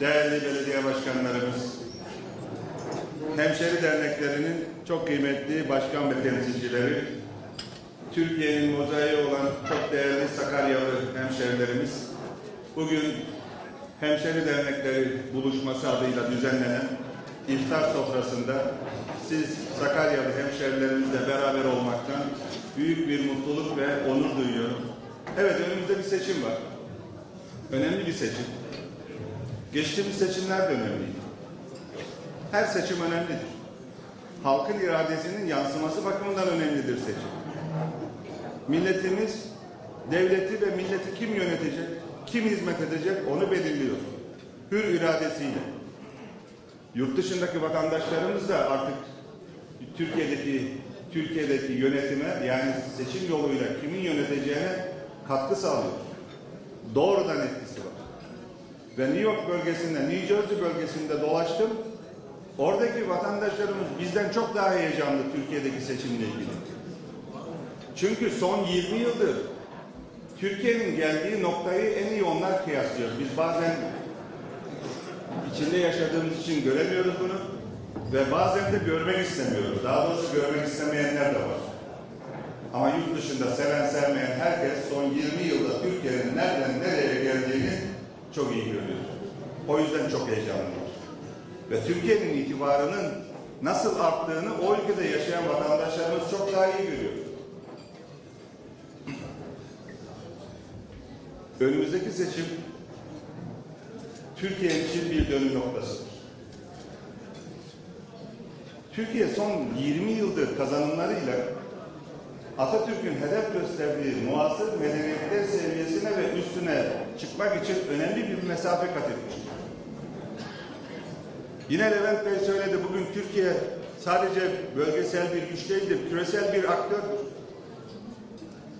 değerli belediye başkanlarımız, hemşeri derneklerinin çok kıymetli başkan ve temsilcileri, Türkiye'nin mozaiği olan çok değerli Sakaryalı hemşerilerimiz, bugün Hemşeri Dernekleri buluşması adıyla düzenlenen iftar sofrasında siz Sakaryalı hemşerilerimizle beraber olmaktan büyük bir mutluluk ve onur duyuyorum. Evet önümüzde bir seçim var. Önemli bir seçim. Geçtiğimiz seçimler de önemliydi. Her seçim önemlidir. Halkın iradesinin yansıması bakımından önemlidir seçim. Milletimiz devleti ve milleti kim yönetecek, kim hizmet edecek onu belirliyor. Hür iradesiyle. Yurt dışındaki vatandaşlarımız da artık Türkiye'deki Türkiye'deki yönetime yani seçim yoluyla kimin yöneteceğine katkı sağlıyor. Doğrudan etkisi var. Ve New York bölgesinde, New Jersey bölgesinde dolaştım. Oradaki vatandaşlarımız bizden çok daha heyecanlı Türkiye'deki seçimle ilgili. Çünkü son 20 yıldır Türkiye'nin geldiği noktayı en iyi onlar kıyaslıyor. Biz bazen içinde yaşadığımız için göremiyoruz bunu ve bazen de görmek istemiyoruz. Daha doğrusu görmek istemeyenler de var. Ama yurt dışında seven sevmeyen herkes son 20 yılda Türkiye'nin nereden nereye çok iyi görüyor. O yüzden çok heyecanlılar. Ve Türkiye'nin itibarının nasıl arttığını o ülkede yaşayan vatandaşlarımız çok daha iyi görüyor. Önümüzdeki seçim Türkiye için bir dönüm noktasıdır. Türkiye son 20 yıldır kazanımlarıyla Atatürk'ün hedef gösterdiği muasır medeniyetler seviyesine ve üstüne çıkmak için önemli bir mesafe kat etmiştir. Yine Levent Bey söyledi bugün Türkiye sadece bölgesel bir güç değildir, küresel bir aktördür.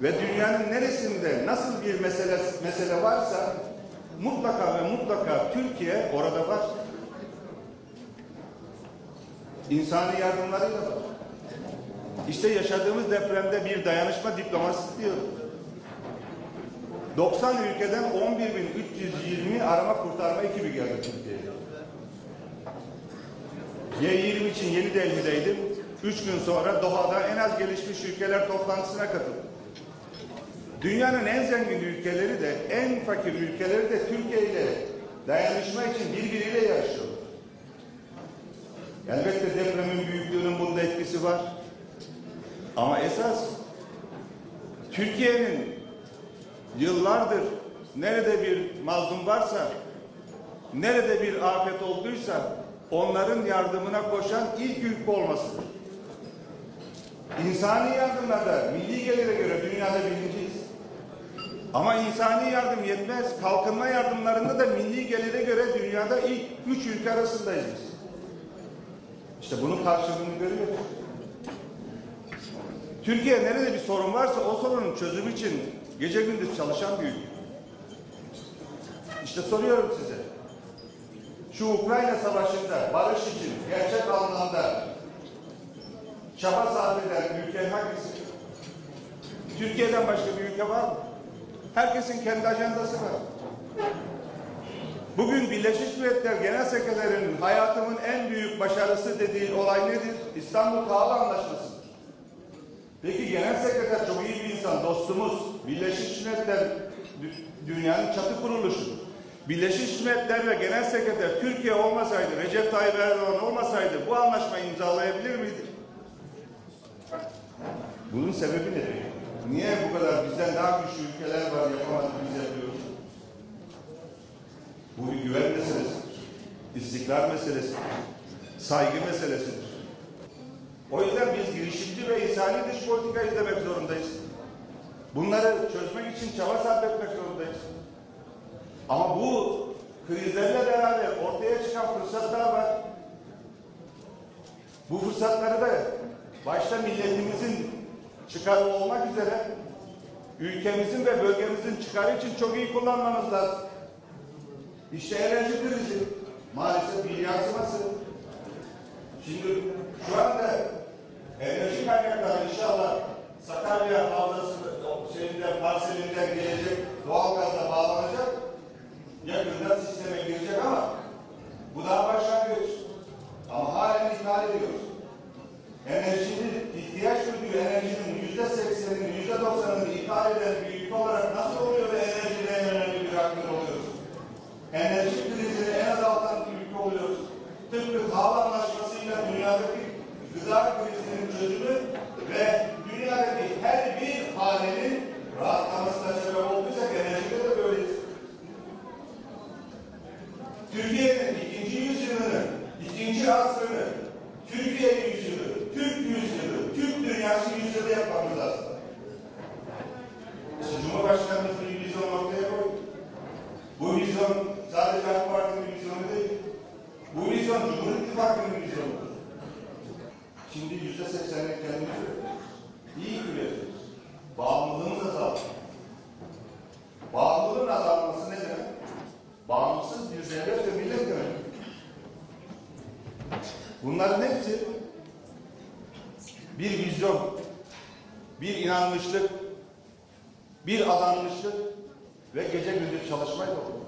Ve dünyanın neresinde nasıl bir mesele, mesele varsa mutlaka ve mutlaka Türkiye orada var. İnsani yardımlarıyla var. İşte yaşadığımız depremde bir dayanışma diploması diyor. 90 ülkeden 11.320 arama kurtarma ekibi geldi Türkiye'ye. G20 için Yeni Delhi'deydim. Üç gün sonra Doha'da en az gelişmiş ülkeler toplantısına katıldım. Dünyanın en zengin ülkeleri de en fakir ülkeleri de Türkiye ile dayanışma için birbiriyle yarışıyor. Elbette depremin büyüklüğünün bunda etkisi var. Ama esas Türkiye'nin yıllardır nerede bir mazlum varsa, nerede bir afet olduysa onların yardımına koşan ilk ülke olmasıdır. İnsani yardımlarda milli gelire göre dünyada birinciyiz. Ama insani yardım yetmez. Kalkınma yardımlarında da milli gelire göre dünyada ilk üç ülke arasındayız. İşte bunun karşılığını görüyoruz. Türkiye nerede bir sorun varsa o sorunun çözümü için gece gündüz çalışan bir ülke. İşte soruyorum size. Şu Ukrayna savaşında barış için gerçek anlamda çaba sarf eden ülke hangisi? Türkiye'den başka bir ülke var mı? Herkesin kendi ajandası var. Bugün Birleşmiş Milletler Genel Sekreterinin hayatımın en büyük başarısı dediği olay nedir? İstanbul Kahve Anlaşması'dır. Peki Genel Sekreter çok iyi bir insan, dostumuz. Birleşmiş Milletler dü- dünyanın çatı kuruluşudur. Birleşmiş Milletler ve Genel Sekreter Türkiye olmasaydı, Recep Tayyip Erdoğan olmasaydı bu anlaşmayı imzalayabilir miydi? Bunun sebebi ne? Niye bu kadar bizden daha güçlü ülkeler var yapamadık biz yapıyoruz? Bu bir güven meselesidir. İstikrar meselesidir. Saygı meselesidir. O yüzden biz girişimci ve insani dış politika izlemek zorundayız. Bunları çözmek için çaba sarf etmek zorundayız. Ama bu krizlerle beraber ortaya çıkan fırsatlar var. Bu fırsatları da başta milletimizin çıkarı olmak üzere ülkemizin ve bölgemizin çıkarı için çok iyi kullanmamız lazım. İşte enerji krizi maalesef bir yansıması. Şimdi şu anda Enerji kaynakları inşallah Sakarya Havzası şeyinde, parselinden gelecek doğal gazla bağlanacak. Yakında sisteme girecek ama bu daha başlangıç. Ama halen ihmal ediyoruz. Enerjinin ihtiyaç duyduğu enerjinin yüzde seksenini, yüzde doksanını ithal eden bir ülke olarak nasıl oluyor ve enerjide en önemli bir aktör oluyoruz? Enerji krizini en azaltan bir ülke oluyoruz. Tıpkı hava anlaşmasıyla dünyadaki iktidara gösterip çözümü Seksenlik kendimiz üretiyoruz. İyi üretiyoruz. Bağımlılığımız azaldı. Bağımlılığın azalması ne demek? Bağımsız bir devlet ve millet demek. Bunların hepsi bir vizyon, bir inanmışlık, bir adanmışlık ve gece gündüz çalışmayla oldu.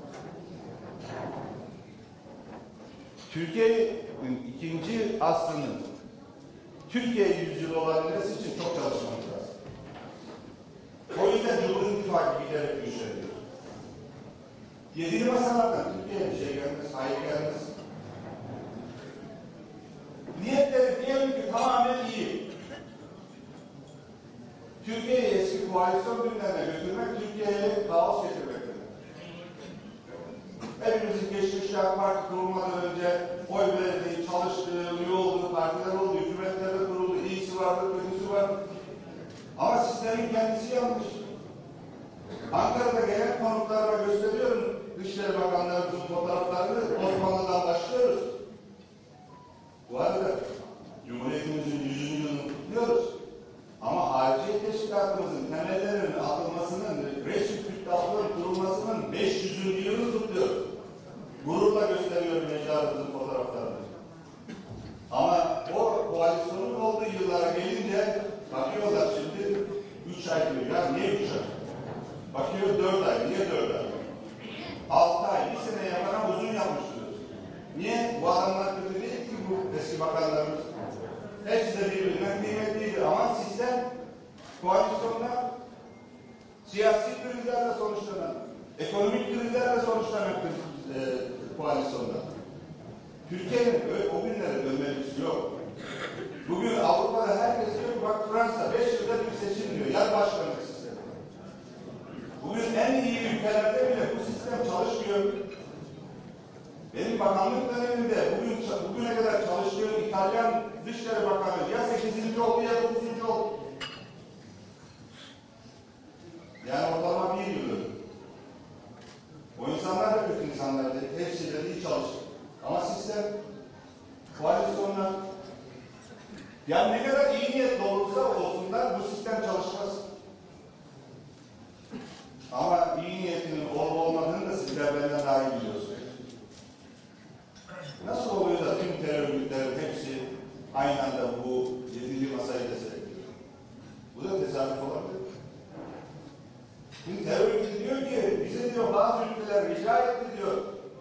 Türkiye'nin ikinci asrının Türkiye yüzyılı olabilmesi için çok çalışmamız lazım. O yüzden Cumhur İttifakı giderek güçleniyor. Yedili masalardan Türkiye'ye bir şey gelmez, hayır gelmez. Niyetleri diyelim ki tamamen iyi. Türkiye'yi eski koalisyon günlerine götürmek, Türkiye'ye kaos getirmek demek. Hepimizin geçmişte AK Parti kurulmadan önce oy verdiği, çalıştığı, üye Ankara'da gelen konuklarıma gösteriyorum. Dışişleri Bakanlarımızın fotoğraflarını Osmanlı'dan Türkiye'nin öyle o günlere dönmek yok. Bugün Avrupa'da herkes diyor bak Fransa 5 yılda bir seçim diyor. Yer başkanlık sistemi. Bugün en iyi ülkelerde bile bu sistem çalışmıyor. Benim bakanlık döneminde bugün bugüne kadar çalıştığım İtalyan Dışişleri Bakanı ya 8. oldu ya 9. oldu. Yani ortalama bir yıl. O insanlar da kötü insanlardı. Hepsi de iyi çalıştı. Ama sistem koalisyonlar yani ne kadar iyi niyetli olursa olsunlar bu sistem çalışmaz. Ama iyi niyetinin olup olmadığını da sizler benden daha iyi biliyorsunuz. Nasıl oluyor da tüm terör örgütlerin hepsi aynı anda bu yedinci masayı destekliyor? Bu da tesadüf olabilir. Şimdi terör diyor ki, bize diyor bazı ülkeler rica etti diyor,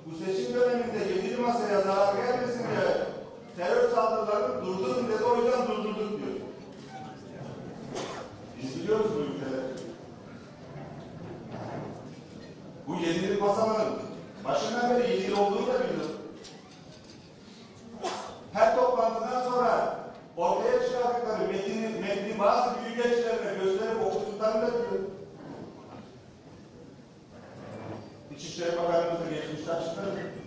bu seçim döneminde yedinci masaya zarar gelmesin diye terör saldırılarını durdurun dedi, o yüzden durdurduk diyor. Biz biliyoruz bu ülkeleri. Bu yedili masanın başından beri yedili olduğunu da biliyoruz. Her toplantıdan sonra ortaya çıkardıkları metni, metni bazı büyükelçilerine gösterip okuttuklarını da biliyoruz. İçişleri Bakanımız da geçmişte açıkladı.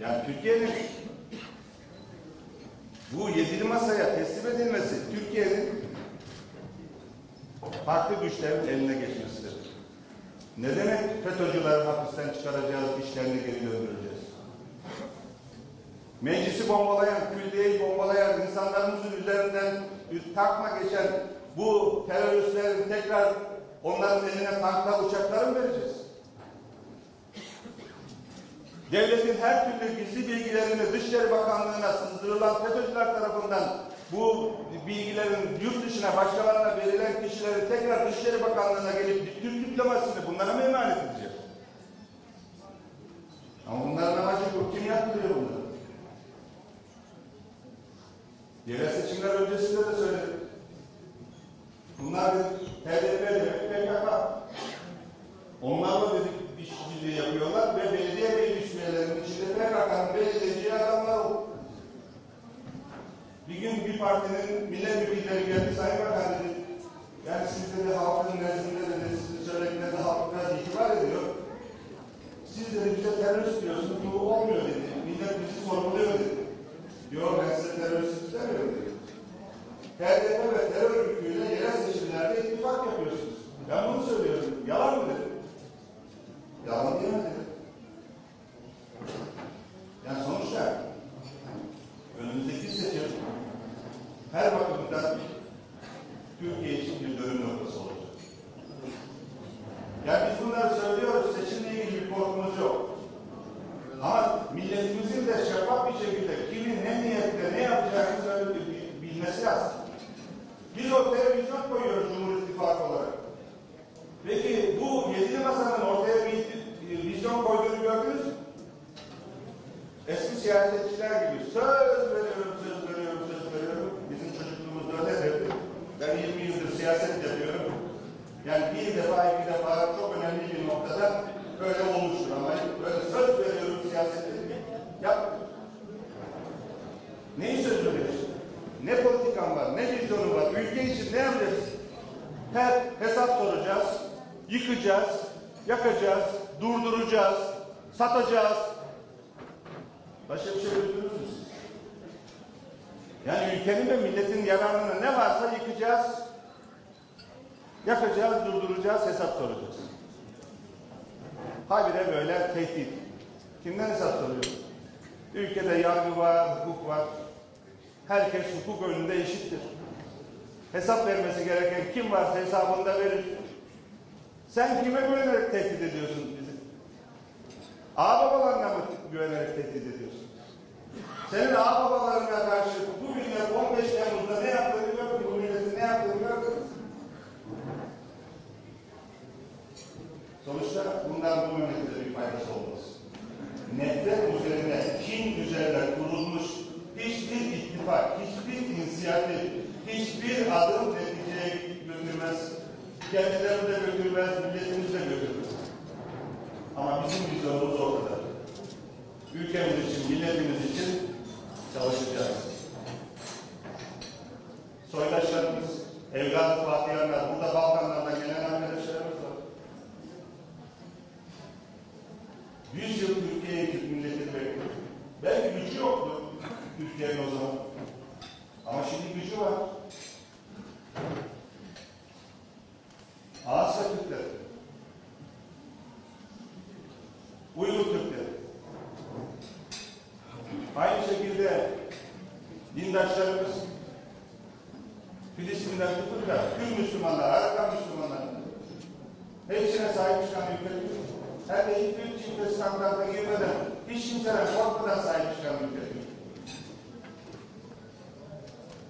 Yani Türkiye'nin bu yedili masaya teslim edilmesi Türkiye'nin farklı güçlerin eline geçmesidir. Ne demek FETÖ'cüleri hapisten çıkaracağız, işlerini geri döndüreceğiz? Meclisi bombalayan, külliyeyi bombalayan, insanlarımızın üzerinden takma geçen bu teröristlerin tekrar onların eline tanklar, uçaklar mı vereceğiz? Devletin her türlü gizli bilgilerini Dışişleri Bakanlığı'na sızdırılan FETÖ'cüler tarafından bu bilgilerin yurt dışına başkalarına verilen kişileri tekrar Dışişleri Bakanlığı'na gelip Türk diplomasisini bunlara mı emanet edeceğiz? Ama bunların amacı bu. Kim yaptırıyor bunları? Yerel seçimler öncesinde de söyledik. Bunlar HDP demek PKK. Onlarla dedik işçiliği yapıyorlar ve belediye meclis üyelerinin içinde PKK'nın belediyeci adamlar oldu. Bir partinin milletvekilleri geldi, Sayın Bakan dedi, yani siz dedi halkın nezdinde dedi, sizin söylediğinizde halk biraz itibar ediyor. Siz dedi bize terörist diyorsunuz, bu olmuyor dedi. Millet bizi sorguluyor dedi. Yok ben size terörist istemiyorum dedi. HDP ve terör örgütüyle yerel seçimlerde ittifak yapıyorsunuz. Ben bunu söylüyorum. Yalan mı dedim? Yalan diyemem dedim. Yani sonuçta önümüzdeki seçim her bakımdan Türkiye için bir dönüm noktası olacak. Yani biz bunları söylüyoruz, seçimle ilgili bir korkumuz yok. Ama milletimizin de şeffaf bir şekilde kimin ne niyetle ne yapacağını söyle, bil- bilmesi lazım. Biz ortaya vizyon koyuyoruz Cumhur İttifakı olarak. Peki bu yedili masanın ortaya bir bir vizyon koyduğunu gördünüz mü? Eski siyasetçiler gibi söz veriyorum, söz veriyorum, söz veriyorum. Bizim çocukluğumuz öyledir. Ben 20 yıldır siyaset yapıyorum. Yani bir defa, iki defa çok önemli bir noktada böyle olmuştur ama böyle söz veriyorum siyasette yap. Neyi söz veriyorsun? Ne politikan var, ne vizyonun var, ülke için ne yapacaksın? Her hesap soracağız, yıkacağız, yakacağız, durduracağız, satacağız. Başka bir şey duydunuz mu siz? Yani ülkenin ve milletin yararına ne varsa yıkacağız, yakacağız, durduracağız, hesap soracağız. Habire böyle tehdit. Kimden hesap soruyoruz? Ülkede yargı var, hukuk var. Herkes hukuk önünde eşittir. Hesap vermesi gereken kim varsa hesabını da verir. Sen kime güvenerek tehdit ediyorsun bizi? Ağababalarına mı güvenerek tehdit ediyorsun? Senin ağababalarına karşı bugünler 15 Temmuz'da ne yaptığını gördün, bu milletin ne yaptığını gördün. Sonuçta bundan bu memlekete bir faydası olmaz. Nefret üzerine, kin üzerine kurulmuş hiçbir ittifak, hiçbir inisiyatif, hiçbir adım götürmez. Kendilerini de götürmez, milletimizi de götürmez. Ama bizim vizyonumuz ortada. Ülkemiz için, milletimiz için çalışacağız. Soydaşlarımız, evladı Fatihalar, burada Balkanlardan gelen arkadaşlarımız var. 100 yıl Türkiye'ye Türk milletini bekliyor. Belki gücü yoktu Türkiye'nin o zaman. Ama şimdi gücü var. Asya Türkleri, Uygur Türkleri, aynı şekilde dindaşlarımız, Filistin'den tutun da tüm Müslümanlar, Arap Müslümanlar, hepsine sahip çıkan ülke Türk. Hem de hiçbir çifte standarta girmeden, hiç kimseden korkmadan sahip çıkan ülke Türk.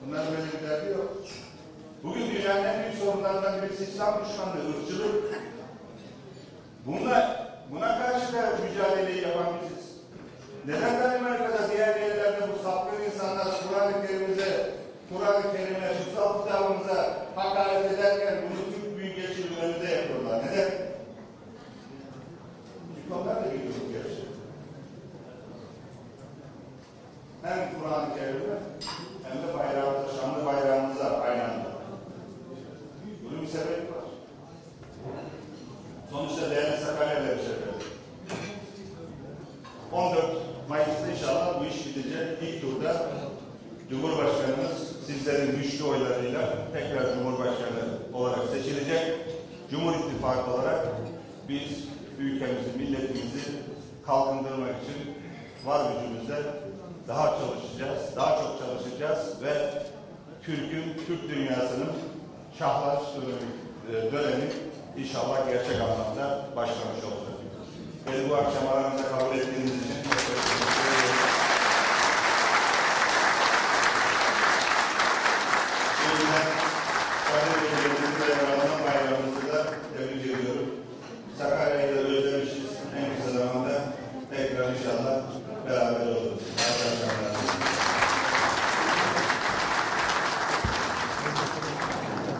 Bunların böyle bir derdi yok. Bugün dünyanın sorunlarından birisi İslam düşmanlığı, ırkçılık. Bunlar, buna karşı da mücadeleyi yapan biziz. Neden Danimarka'da diğer yerlerde bu sapkın insanlar Kur'an-ı Kerim'imize, Kur'an-ı Kerim'e, kutsal kitabımıza hakaret ederken bunu Türk Büyükelçiliği önünde yapıyorlar. Neden? Çünkü onlar da biliyor gerçi. Hem Kur'an-ı Kerim'e hem de bayrağımıza, şanlı bayrağımıza aynı anda. Bunun bir sebebi var. Sonuçta değerli Sakarya'da bir şey 14 Mayıs'ta inşallah bu iş bitecek. İlk turda Cumhurbaşkanımız sizlerin güçlü oylarıyla tekrar Cumhurbaşkanı olarak seçilecek. Cumhur İttifakı olarak biz ülkemizi, milletimizi kalkındırmak için var gücümüzle daha çalışacağız, daha çok çalışacağız ve Türk'ün, Türk dünyasının şahlar dönemi, e, dönemi inşallah gerçek anlamda başlamış olacak. Beni bu akşam aramızda kabul ettiğiniz için teşekkür ederim. O yüzden Sayın Belediye'mizin ve Ramazan bayramımızı da tebrik ediyorum. Sakarya'yı da özlemişiz. En kısa zamanda tekrar inşallah beraber oluruz.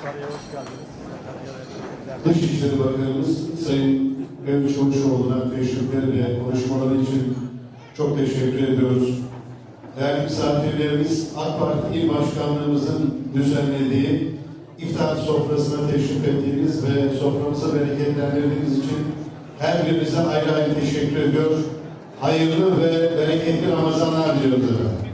Arkadaşlar. Dışişleri Bakanımız Sayın Mevlüt Çavuşoğlu'na teşrifleri ve konuşmaları için çok teşekkür ediyoruz. değerli misafirlerimiz AK Parti İl Başkanlığımızın düzenlediği iftar sofrasına teşrif ettiğiniz ve soframıza bereketlendirdiğiniz için her birinize ayrı ayrı teşekkür ediyor. Hayırlı ve bereketli Ramazanlar diliyoruz.